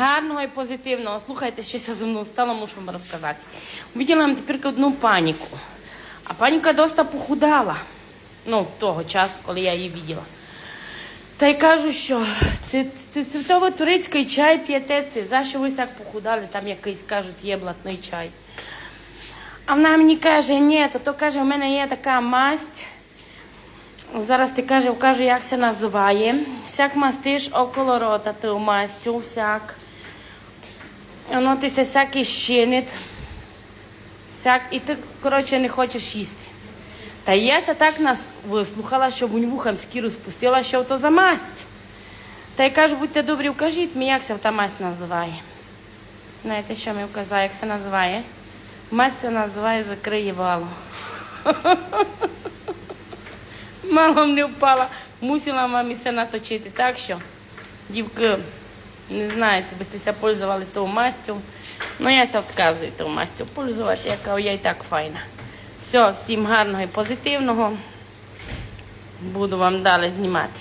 гарного і позитивного. Слухайте, щось зі мною стало, мушу вам розказати. Увиділа вам тепер одну паніку. А паніка доста похудала. Ну, того часу, коли я її бачила. Та й кажу, що це, це цвітово-турецький чай п'єте, це за що ви так похудали, там якийсь кажуть, є блатний чай. А вона мені каже, ні, то, то каже, у мене є така масть. Зараз ти каже, кажу, як це називає. Всяк мастиш около рота ту мастю, всяк. Воно ти се всякий щинить. Всяк, і ти, коротше, не хочеш їсти. Та я ся так нас вислухала, що вунь вухам скіру спустила, що то за масть. Та й кажу, будьте добрі, вкажіть мені, як це та масть називає. Знаєте, що мені вказає, як це називає? Масть це називає закриє. Мало не впала, мусила мамі все наточити. Так що, дівки, не знаю, чи бистися пользували ту мастю. Ну, я відказую ту мастю пользувати, яка я і так файна. Все, всім гарного і позитивного. Буду вам далі знімати.